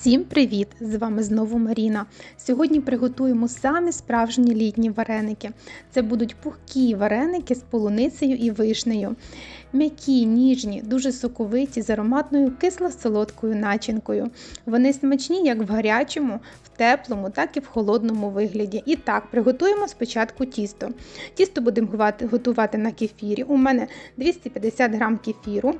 Всім привіт! З вами знову Маріна. Сьогодні приготуємо самі справжні літні вареники. Це будуть пухкі вареники з полуницею і вишнею. М'які, ніжні, дуже соковиті з ароматною кисло-солодкою начинкою. Вони смачні як в гарячому, в теплому, так і в холодному вигляді. І так, приготуємо спочатку тісто. Тісто будемо готувати на кефірі. У мене 250 г кефіру.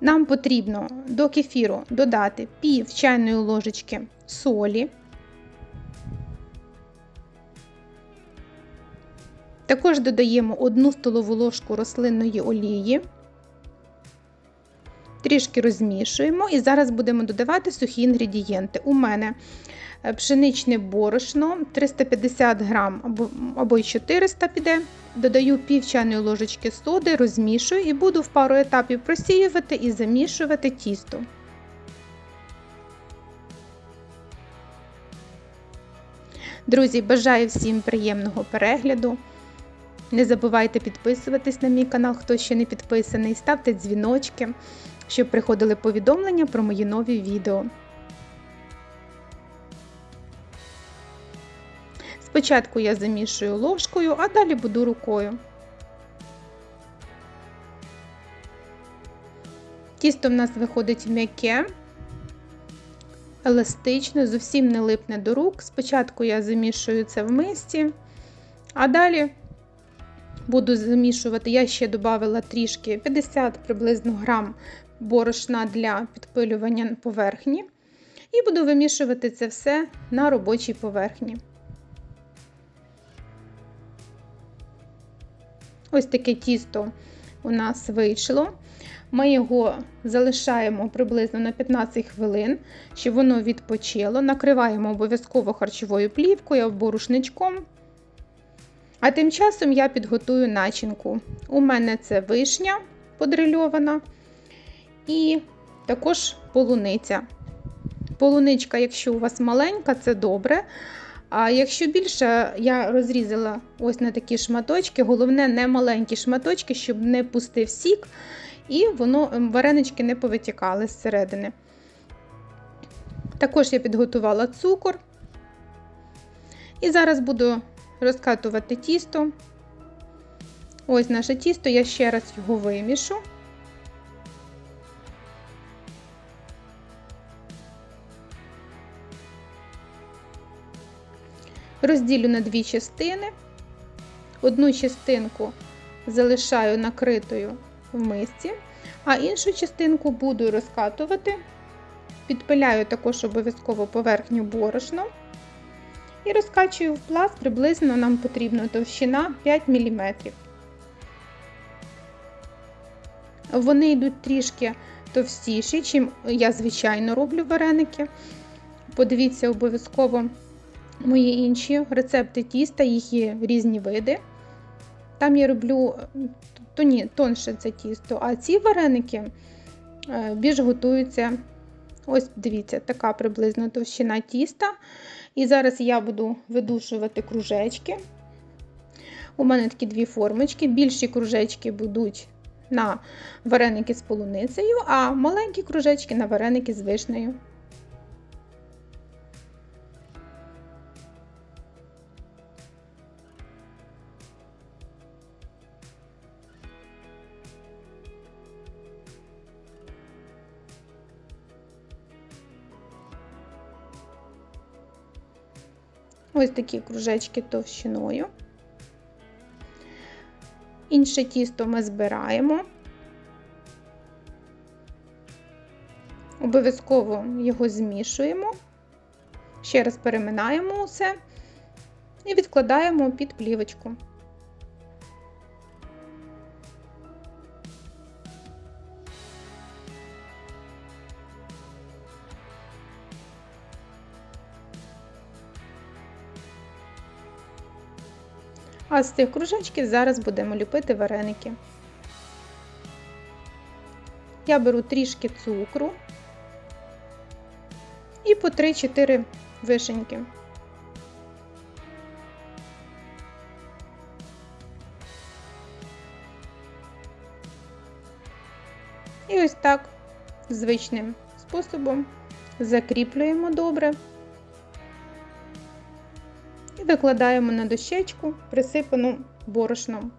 Нам потрібно до кефіру додати пів чайної ложечки солі. Також додаємо 1 столову ложку рослинної олії, трішки розмішуємо і зараз будемо додавати сухі інгредієнти. У мене пшеничне борошно 350 грам або й 400 піде. Додаю пів чайної ложечки соди, розмішую і буду в пару етапів просіювати і замішувати тісто. Друзі, бажаю всім приємного перегляду. Не забувайте підписуватись на мій канал, хто ще не підписаний, ставте дзвіночки, щоб приходили повідомлення про мої нові відео. Спочатку я замішую ложкою, а далі буду рукою. Тісто в нас виходить м'яке, еластичне, зовсім не липне до рук. Спочатку я замішую це в мисці, а далі буду замішувати, я ще додала трішки 50 приблизно грам борошна для підпилювання поверхні. І буду вимішувати це все на робочій поверхні. Ось таке тісто у нас вийшло. Ми його залишаємо приблизно на 15 хвилин, щоб воно відпочило. Накриваємо обов'язково харчовою плівкою або рушничком. А тим часом я підготую начинку. У мене це вишня подрильована і також полуниця. Полуничка, якщо у вас маленька, це добре. А якщо більше, я розрізала ось на такі шматочки, головне, не маленькі шматочки, щоб не пустив сік, і воно ем, варенички не повитікали зсередини. Також я підготувала цукор. І зараз буду розкатувати тісто. Ось наше тісто, я ще раз його вимішу. Розділю на дві частини. Одну частинку залишаю накритою в мисці, а іншу частинку буду розкатувати, підпиляю також обов'язково поверхню борошно і розкачую в пласт, приблизно нам потрібна товщина 5 мм. Вони йдуть трішки товстіші, чим я, звичайно, роблю вареники. Подивіться обов'язково мої інші рецепти тіста, їх є різні види. Там я роблю то ні, тонше це тісто, а ці вареники е, більш готуються. Ось, дивіться, така приблизно товщина тіста. І зараз я буду видушувати кружечки. У мене такі дві формочки. Більші кружечки будуть на вареники з полуницею, а маленькі кружечки на вареники з вишнею. Ось такі кружечки товщиною. Інше тісто ми збираємо. Обов'язково його змішуємо, ще раз переминаємо усе і відкладаємо під плівочку. А з цих кружечків зараз будемо ліпити вареники. Я беру трішки цукру і по 3-4 вишеньки. І ось так звичним способом закріплюємо добре викладаємо на дощечку, присипану борошном.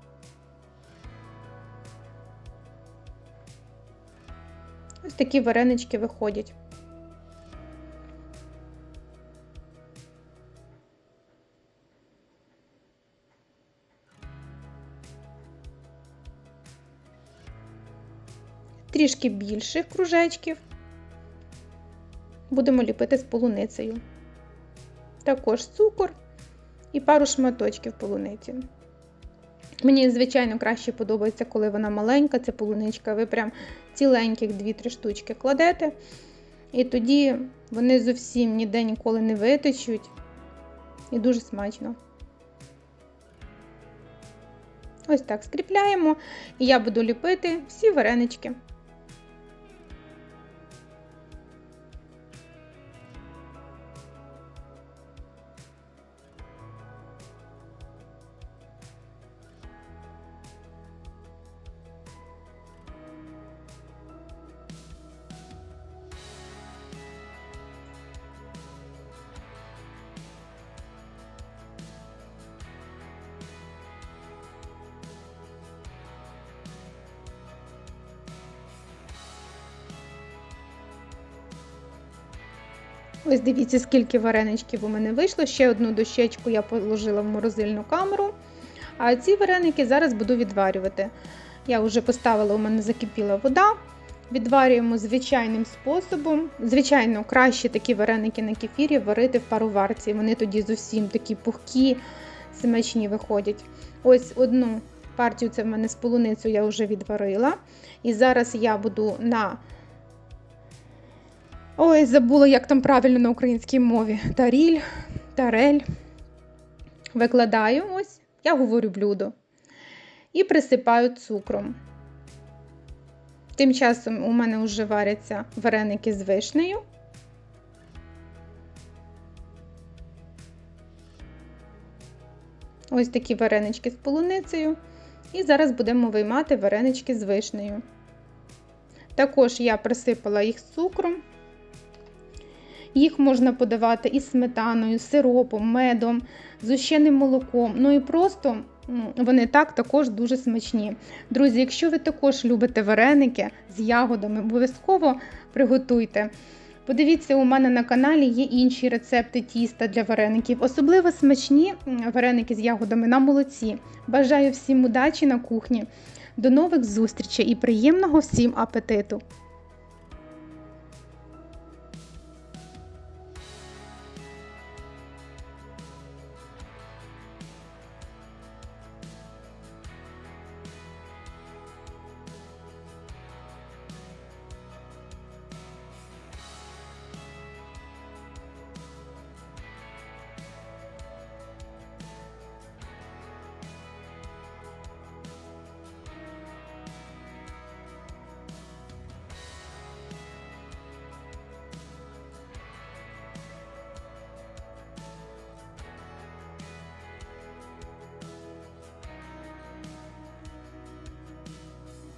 Ось такі варенички виходять. Трішки більших кружечків будемо ліпити з полуницею. Також цукор і пару шматочків полуниці. Мені, звичайно, краще подобається, коли вона маленька, це полуничка. Ви прям ціленьких 2-3 штучки кладете, і тоді вони зовсім ніде ніколи не витечуть. І дуже смачно. Ось так скріпляємо, і я буду ліпити всі варенички. Ось дивіться, скільки вареничків у мене вийшло. Ще одну дощечку я положила в морозильну камеру. А ці вареники зараз буду відварювати. Я вже поставила, у мене закипіла вода. Відварюємо звичайним способом. Звичайно, краще такі вареники на кефірі варити в пароварці. Вони тоді зовсім такі пухкі, смачні виходять. Ось одну партію це в мене з полуницю я вже відварила. І зараз я буду на Ой, забула, як там правильно на українській мові. Таріль, тарель. Викладаю ось, я говорю блюдо. І присипаю цукром. Тим часом у мене вже варяться вареники з вишнею. Ось такі варенички з полуницею. І зараз будемо виймати варенички з вишнею. Також я присипала їх цукром. Їх можна подавати із сметаною, сиропом, медом, з ущеним молоком. Ну і просто вони так також дуже смачні. Друзі, якщо ви також любите вареники з ягодами, обов'язково приготуйте. Подивіться, у мене на каналі є інші рецепти тіста для вареників, особливо смачні вареники з ягодами на молоці. Бажаю всім удачі на кухні. До нових зустрічей і приємного всім апетиту!